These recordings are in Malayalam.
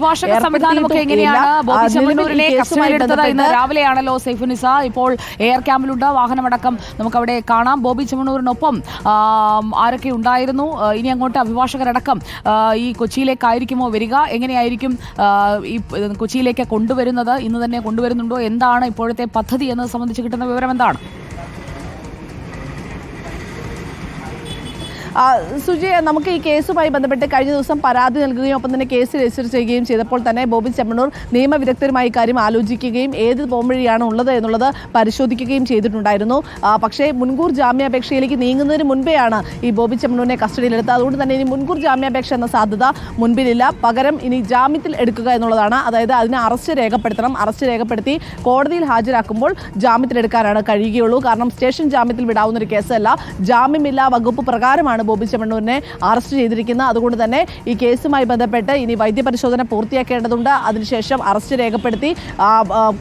അഭിഭാഷക സംവിധാനമൊക്കെ എങ്ങനെയാണ്? ബോബി ചെമ്മണ്ണൂരിനെ കസ്റ്റഡിയിലെടുത്തത് ഇന്ന് രാവിലെയാണല്ലോ സൈഫുനിസ ഇപ്പോൾ എയർ ക്യാമ്പിലുണ്ട്. വാഹനമടക്കം നമുക്കവിടെ കാണാം. ബോബി ചെമ്മണ്ണൂരിനൊപ്പം ആരൊക്കെ ഉണ്ടായിരുന്നു? ഇനി അങ്ങോട്ട് അഭിഭാഷകരടക്കം ഈ കൊച്ചിയിലേക്കായിരിക്കുമോ വരിക? എങ്ങനെയായിരിക്കും ഈ കൊച്ചിയിലേക്ക് കൊണ്ടുവരുന്നത്? ഇന്ന് തന്നെ കൊണ്ടുവരുന്നുണ്ടോ? എന്താണ് ഇപ്പോഴത്തെ പദ്ധതി എന്നത് സംബന്ധിച്ച് കിട്ടുന്ന വിവരം എന്താണ്? സുജയ നമുക്ക് ഈ കേസുമായി ബന്ധപ്പെട്ട് കഴിഞ്ഞ ദിവസം പരാതി നൽകുകയും ഒപ്പം തന്നെ കേസ് രജിസ്റ്റർ ചെയ്യുകയും ചെയ്തപ്പോൾ തന്നെ ബോബി ചെമ്മണൂർ നിയമവിദഗ്ധരുമായി കാര്യം ആലോചിക്കുകയും ഏത് പോംവഴിയാണ് ഉള്ളത് എന്നുള്ളത് പരിശോധിക്കുകയും ചെയ്തിട്ടുണ്ടായിരുന്നു. പക്ഷേ മുൻകൂർ ജാമ്യാപേക്ഷയിലേക്ക് നീങ്ങുന്നതിന് മുൻപെയാണ് ഈ ബോബി ചെമ്മണൂരിനെ കസ്റ്റഡിയിലെടുത്തത്. അതുകൊണ്ട് തന്നെ ഇനി മുൻകൂർ ജാമ്യാപേക്ഷ എന്ന സാധ്യത മുൻപിലില്ല. പകരം ഇനി ജാമ്യത്തിൽ എടുക്കുക എന്നുള്ളതാണ്. അതായത് അതിനെ അറസ്റ്റ് രേഖപ്പെടുത്തണം. അറസ്റ്റ് രേഖപ്പെടുത്തി കോടതിയിൽ ഹാജരാക്കുമ്പോൾ ജാമ്യത്തിലെടുക്കാനാണ് കഴിയുകയുള്ളൂ. കാരണം സ്റ്റേഷൻ ജാമ്യത്തിൽ വിടാവുന്ന ഒരു കേസല്ല. ജാമ്യമില്ലാ വകുപ്പ് പ്രകാരമാണ് ബോബി ചെമ്മണ്ണൂരിനെ അറസ്റ്റ് ചെയ്തിരിക്കുന്നത് അതുകൊണ്ട് തന്നെ ഈ കേസുമായി ബന്ധപ്പെട്ട് ഇനി വൈദ്യപരിശോധന പൂർത്തിയാക്കേണ്ടതുണ്ട്. അതിനുശേഷം അറസ്റ്റ് രേഖപ്പെടുത്തി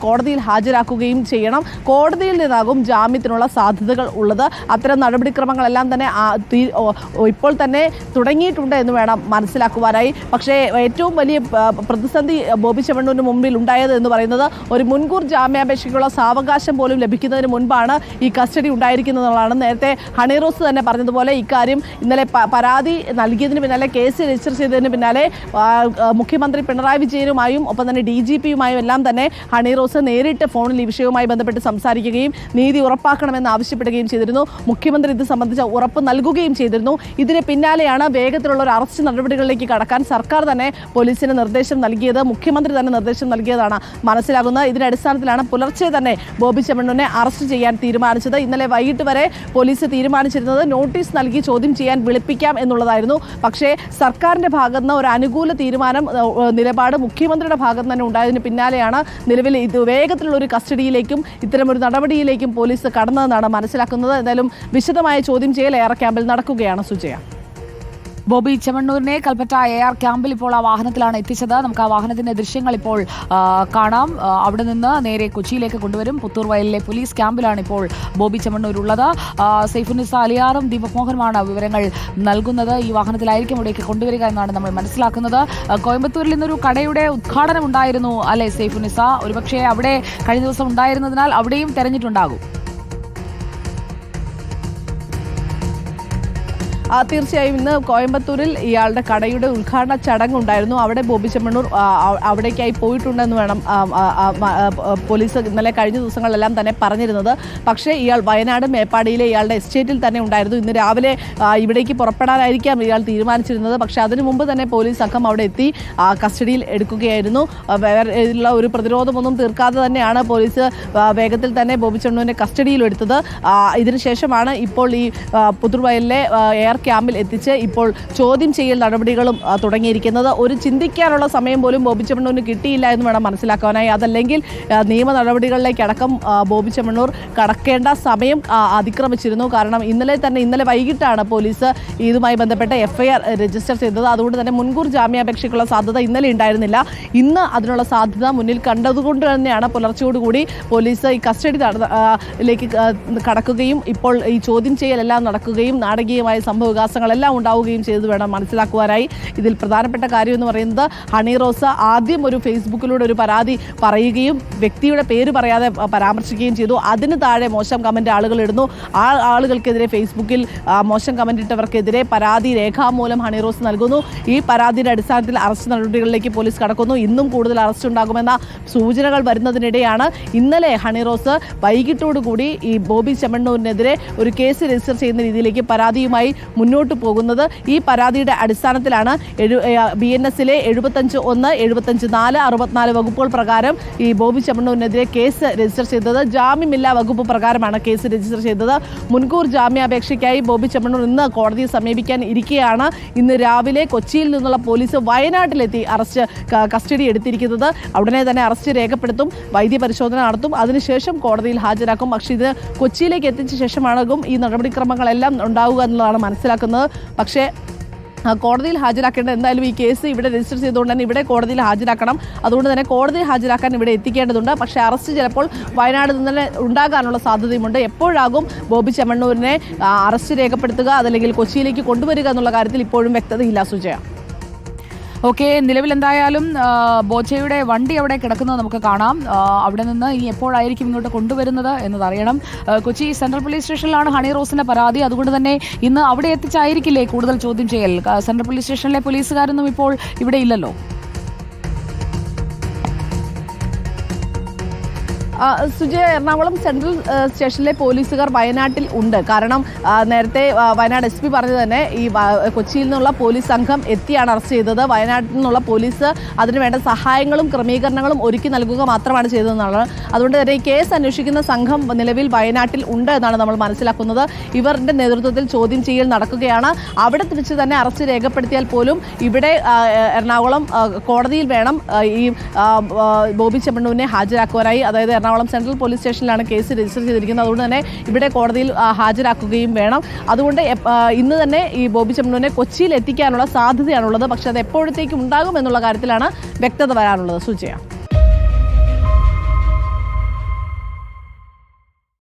കോടതിയിൽ ഹാജരാക്കുകയും ചെയ്യണം. കോടതിയിൽ നിന്നാകും ജാമ്യത്തിനുള്ള സാധ്യതകൾ ഉള്ളത്. അത്തരം നടപടിക്രമങ്ങളെല്ലാം തന്നെ ഇപ്പോൾ തന്നെ തുടങ്ങിയിട്ടുണ്ട് എന്ന് വേണം മനസ്സിലാക്കുവാനായി. പക്ഷേ ഏറ്റവും വലിയ പ്രതിസന്ധി ബോബി ചെമ്മണ്ണൂരിന് മുമ്പിൽ ഉണ്ടായത് എന്ന് പറയുന്നത് ഒരു മുൻകൂർ ജാമ്യാപേക്ഷയ്ക്കുള്ള സാവകാശം പോലും ലഭിക്കുന്നതിന് മുൻപാണ് ഈ കസ്റ്റഡി ഉണ്ടായിരിക്കുന്നതാണ് നേരത്തെ ഹണിറോസ് തന്നെ പറഞ്ഞതുപോലെ ഇക്കാര്യം ഇന്നലെ പരാതി നൽകിയതിന് പിന്നാലെ കേസ് രജിസ്റ്റർ ചെയ്തതിന് പിന്നാലെ മുഖ്യമന്ത്രി പിണറായി വിജയനുമായും ഒപ്പം തന്നെ ഡി ജി പിയുമായും എല്ലാം തന്നെ ഹണി റോസ് നേരിട്ട് ഫോണിൽ ഈ വിഷയവുമായി ബന്ധപ്പെട്ട് സംസാരിക്കുകയും നീതി ഉറപ്പാക്കണമെന്ന് ആവശ്യപ്പെടുകയും ചെയ്തിരുന്നു. മുഖ്യമന്ത്രി ഇത് സംബന്ധിച്ച ഉറപ്പ് നൽകുകയും ചെയ്തിരുന്നു. ഇതിന് പിന്നാലെയാണ് വേഗത്തിലുള്ള ഒരു അറസ്റ്റ് നടപടികളിലേക്ക് കടക്കാൻ സർക്കാർ തന്നെ പോലീസിന് നിർദ്ദേശം നൽകിയത് മുഖ്യമന്ത്രി തന്നെ നിർദ്ദേശം നൽകിയതാണ് മനസ്സിലാകുന്നത്. ഇതിന്റെ അടിസ്ഥാനത്തിലാണ് പുലർച്ചെ തന്നെ ബോബി ചെമ്മണ്ണൂരിനെ അറസ്റ്റ് ചെയ്യാൻ തീരുമാനിച്ചത്. ഇന്നലെ വൈകിട്ട് വരെ പോലീസ് തീരുമാനിച്ചിരുന്നത് നോട്ടീസ് നൽകി ചോദ്യം ചെയ്യാൻ വിളിപ്പിക്കാം എന്നുള്ളതായിരുന്നു. പക്ഷേ സർക്കാരിന്റെ ഭാഗത്ത് നിന്ന് ഒരു അനുകൂല തീരുമാനം നിലപാട് മുഖ്യമന്ത്രിയുടെ ഭാഗത്ത് തന്നെ ഉണ്ടായതിന് പിന്നാലെയാണ് നിലവിൽ ഇത് വേഗത്തിലുള്ള ഒരു കസ്റ്റഡിയിലേക്കും ഇത്തരമൊരു നടപടിയിലേക്കും പോലീസ് കടന്നതെന്നാണ് മനസ്സിലാക്കുന്നത്. എന്തായാലും വിശദമായ ചോദ്യം ചെയ്യൽ എയർ ക്യാമ്പിൽ നടക്കുകയാണ് സുജയ. ബോബി ചെമ്മണ്ണൂരിനെ കൽപ്പറ്റ എ ആർ ക്യാമ്പിൽ ഇപ്പോൾ ആ വാഹനത്തിലാണ് എത്തിച്ചത്. നമുക്ക് ആ വാഹനത്തിന്റെ ദൃശ്യങ്ങൾ ഇപ്പോൾ കാണാം. അവിടെ നിന്ന് നേരെ കൊച്ചിയിലേക്ക് കൊണ്ടുവരും. പുത്തൂർ വയലിലെ പോലീസ് ക്യാമ്പിലാണ് ഇപ്പോൾ ബോബി ചെമ്മണ്ണൂർ ഉള്ളത് സൈഫുനിസ അലിയാറും ദീപക് മോഹനുമാണ് വിവരങ്ങൾ നൽകുന്നത്. ഈ വാഹനത്തിലായിരിക്കും ഇവിടേക്ക് കൊണ്ടുവരിക എന്നാണ് നമ്മൾ മനസ്സിലാക്കുന്നത്. കോയമ്പത്തൂരിൽ നിന്നൊരു കടയുടെ ഉദ്ഘാടനം ഉണ്ടായിരുന്നു അല്ലെ സൈഫുനിസ ഒരുപക്ഷെ അവിടെ കഴിഞ്ഞ ദിവസം ഉണ്ടായിരുന്നതിനാൽ അവിടെയും തെരഞ്ഞിട്ടുണ്ടാകും. തീർച്ചയായും ഇന്ന് കോയമ്പത്തൂരിൽ ഇയാളുടെ കടയുടെ ഉദ്ഘാടന ചടങ്ങുണ്ടായിരുന്നു. അവിടെ ബോബി ചെമ്മണ്ണൂർ അവിടേക്കായി പോയിട്ടുണ്ടെന്ന് വേണം പോലീസ് ഇന്നലെ കഴിഞ്ഞ ദിവസങ്ങളിലെല്ലാം തന്നെ പറഞ്ഞിരുന്നത്. പക്ഷേ ഇയാൾ വയനാട് മേപ്പാടിയിലെ ഇയാളുടെ എസ്റ്റേറ്റിൽ തന്നെ ഉണ്ടായിരുന്നു. ഇന്ന് രാവിലെ ഇവിടേക്ക് പുറപ്പെടാനായിരിക്കാം ഇയാൾ തീരുമാനിച്ചിരുന്നത്. പക്ഷേ അതിനു മുമ്പ് തന്നെ പോലീസ് സംഘം അവിടെ എത്തി കസ്റ്റഡിയിൽ എടുക്കുകയായിരുന്നു. വേറെയുള്ള ഒരു പ്രതിരോധമൊന്നും തീർക്കാതെ തന്നെയാണ് പോലീസ് വേഗത്തിൽ തന്നെ ബോബി കസ്റ്റഡിയിൽ ആ, ഇതിനുശേഷമാണ് ഇപ്പോൾ ഈ പുതുർവയലിലെ എയർ ക്യാമ്പിൽ എത്തിച്ച് ഇപ്പോൾ ചോദ്യം ചെയ്യൽ നടപടികളും തുടങ്ങിയിരിക്കുന്നത്. ഒരു ചിന്തിക്കാനുള്ള സമയം പോലും ബോബി ചെമ്മണ്ണൂരിന് കിട്ടിയില്ല എന്ന് വേണം മനസ്സിലാക്കാനായി അതല്ലെങ്കിൽ നിയമ നടപടികളിലേക്ക് അടക്കം ബോബി ചെമ്മണ്ണൂർ കടക്കേണ്ട സമയം അതിക്രമിച്ചിരുന്നു. കാരണം ഇന്നലെ തന്നെ ഇന്നലെ വൈകിട്ടാണ് പോലീസ് ഇതുമായി ബന്ധപ്പെട്ട എഫ്ഐആർ രജിസ്റ്റർ ചെയ്തത്. അതുകൊണ്ട് തന്നെ മുൻകൂർ ജാമ്യാപേക്ഷയ്ക്കുള്ള സാധ്യത ഇന്നലെ ഉണ്ടായിരുന്നില്ല. ഇന്ന് അതിനുള്ള സാധ്യത മുന്നിൽ കണ്ടതുകൊണ്ട് തന്നെയാണ് പുലർച്ചയോടുകൂടി പോലീസ് ഈ കസ്റ്റഡി ലേക്ക് കടക്കുകയും ഇപ്പോൾ ഈ ചോദ്യം ചെയ്യലെല്ലാം നടക്കുകയും നാടകീയമായ സംഭവവികാസങ്ങളെല്ലാം ഉണ്ടാവുകയും ചെയ്തു വേണം മനസ്സിലാക്കുവാനായി. ഇതിൽ പ്രധാനപ്പെട്ട കാര്യം എന്ന് പറയുന്നത് ഹണി റോസ ആദ്യം ഒരു ഫേസ്ബുക്കിലൂടെ ഒരു പരാതി പറയുകയും വ്യക്തിയുടെ പേര് പറയാതെ പരാമർശിക്കുകയും ചെയ്തു. അതിന് താഴെ മോശം കമന്റ് ആളുകൾ ഇടുന്നു. ആ ആളുകൾക്കെതിരെ ഫേസ്ബുക്കിൽ മോശം കമന്റ് ഇട്ടവർക്കെതിരെ പരാതി രേഖാമൂലം ഹണി റോസ് നൽകുന്നു. ഈ പരാതിയുടെ അടിസ്ഥാനത്തിൽ അറസ്റ്റ് നടപടികളിലേക്ക് പോലീസ് കടക്കുന്നു. ഇന്നും കൂടുതൽ അറസ്റ്റ് ഉണ്ടാകുമെന്ന സൂചനകൾ വരുന്നതിനിടെയാണ് ഇന്നലെ ഹണി റോസ് വൈകിട്ടോടുകൂടി ഈ ബോബി ചെമ്മണ്ണൂരിനെതിരെ ഒരു കേസ് രജിസ്റ്റർ ചെയ്യുന്ന രീതിയിലേക്ക് പരാതിയുമായി മുന്നോട്ട് പോകുന്നത്. ഈ പരാതിയുടെ അടിസ്ഥാനത്തിലാണ് ബി എൻ എസിലെ എഴുപത്തഞ്ച് ഒന്ന് എഴുപത്തഞ്ച് നാല് അറുപത്തിനാല് വകുപ്പുകൾ പ്രകാരം ഈ ബോബി ചെമ്മണ്ണൂരിനെതിരെ കേസ് രജിസ്റ്റർ ചെയ്തത്. ജാമ്യമില്ലാ വകുപ്പ് പ്രകാരമാണ് കേസ് രജിസ്റ്റർ ചെയ്തത്. മുൻകൂർ ജാമ്യാപേക്ഷയ്ക്കായി ബോബി ചെമ്മണ്ണൂർ ഇന്ന് കോടതിയെ സമീപിക്കാൻ ഇരിക്കുകയാണ് ഇന്ന് രാവിലെ കൊച്ചിയിൽ നിന്നുള്ള പോലീസ് വയനാട്ടിലെത്തി അറസ്റ്റ് കസ്റ്റഡി എടുത്തിരിക്കുന്നത്. ഉടനെ തന്നെ അറസ്റ്റ് രേഖപ്പെടുത്തും വൈദ്യപരിശോധന നടത്തും. അതിനുശേഷം കോടതിയിൽ ഹാജരാക്കും. പക്ഷേ ഇത് കൊച്ചിയിലേക്ക് എത്തിച്ച ശേഷമാകും ഈ നടപടിക്രമങ്ങളെല്ലാം ഉണ്ടാവുക എന്നുള്ളതാണ് മനസ്സിലാക്കുന്നത്. പക്ഷേ കോടതിയിൽ ഹാജരാക്കേണ്ട എന്തായാലും ഈ കേസ് ഇവിടെ രജിസ്റ്റർ ചെയ്തുകൊണ്ട് തന്നെ ഇവിടെ കോടതിയിൽ ഹാജരാക്കണം. അതുകൊണ്ട് തന്നെ കോടതിയിൽ ഹാജരാക്കാൻ ഇവിടെ എത്തിക്കേണ്ടതുണ്ട്. പക്ഷേ അറസ്റ്റ് ചിലപ്പോൾ വയനാട് നിന്ന് ഉണ്ടാകാനുള്ള സാധ്യതയുമുണ്ട്. എപ്പോഴാകും ബോബി ചെമ്മണ്ണൂരിനെ അറസ്റ്റ് രേഖപ്പെടുത്തുക അതല്ലെങ്കിൽ കൊച്ചിയിലേക്ക് കൊണ്ടുവരിക എന്നുള്ള കാര്യത്തിൽ ഇപ്പോഴും വ്യക്തതയില്ല സുജയ. ഓക്കെ നിലവിൽ എന്തായാലും ബോച്ചയുടെ വണ്ടി അവിടെ കിടക്കുന്നത് നമുക്ക് കാണാം. അവിടെ നിന്ന് ഇനി എപ്പോഴായിരിക്കും ഇങ്ങോട്ട് കൊണ്ടുവരുന്നത് എന്നതറിയണം. കൊച്ചി സെൻട്രൽ പോലീസ് സ്റ്റേഷനിലാണ് ഹണി റോസിന്റെ പരാതി. അതുകൊണ്ട് തന്നെ ഇന്ന് അവിടെ എത്തിച്ചായിരിക്കില്ലേ കൂടുതൽ ചോദ്യം ചെയ്യൽ? സെൻട്രൽ പോലീസ് സ്റ്റേഷനിലെ പോലീസുകാരൊന്നും ഇപ്പോൾ ഇവിടെ ഇല്ലല്ലോ. സുജയ എറണാകുളം സെൻട്രൽ സ്റ്റേഷനിലെ പോലീസുകാർ വയനാട്ടിൽ ഉണ്ട്. കാരണം നേരത്തെ വയനാട് എസ് പി പറഞ്ഞു തന്നെ ഈ കൊച്ചിയിൽ നിന്നുള്ള പോലീസ് സംഘം എത്തിയാണ് അറസ്റ്റ് ചെയ്തത്. വയനാട്ടിൽ നിന്നുള്ള പോലീസ് അതിനുവേണ്ട സഹായങ്ങളും ക്രമീകരണങ്ങളും ഒരുക്കി നൽകുക മാത്രമാണ് ചെയ്തതെന്നാണ്. അതുകൊണ്ട് തന്നെ ഈ കേസ് അന്വേഷിക്കുന്ന സംഘം നിലവിൽ വയനാട്ടിൽ ഉണ്ട് എന്നാണ് നമ്മൾ മനസ്സിലാക്കുന്നത്. ഇവരുടെ നേതൃത്വത്തിൽ ചോദ്യം ചെയ്യൽ നടക്കുകയാണ്. അവിടെ തിരിച്ച് തന്നെ അറസ്റ്റ് രേഖപ്പെടുത്തിയാൽ പോലും ഇവിടെ എറണാകുളം കോടതിയിൽ വേണം ഈ ബോബി ചെമ്മണ്ണൂരിനെ ഹാജരാക്കുവാനായി. അതായത് എറണാകുളം സെൻട്രൽ പോലീസ് സ്റ്റേഷനിലാണ് കേസ് രജിസ്റ്റർ ചെയ്തിരിക്കുന്നത്. അതുകൊണ്ട് തന്നെ ഇവിടെ കോടതിയിൽ ഹാജരാക്കുകയും വേണം. അതുകൊണ്ട് ഇന്ന് തന്നെ ഈ ബോബി ചെമ്മണ്ണൂരിനെ കൊച്ചിയിൽ എത്തിക്കാനുള്ള സാധ്യതയാണുള്ളത്. പക്ഷേ അത് എപ്പോഴത്തേക്കും ഉണ്ടാകും എന്നുള്ള കാര്യത്തിലാണ് വ്യക്തത വരാനുള്ളത്. സുജയ.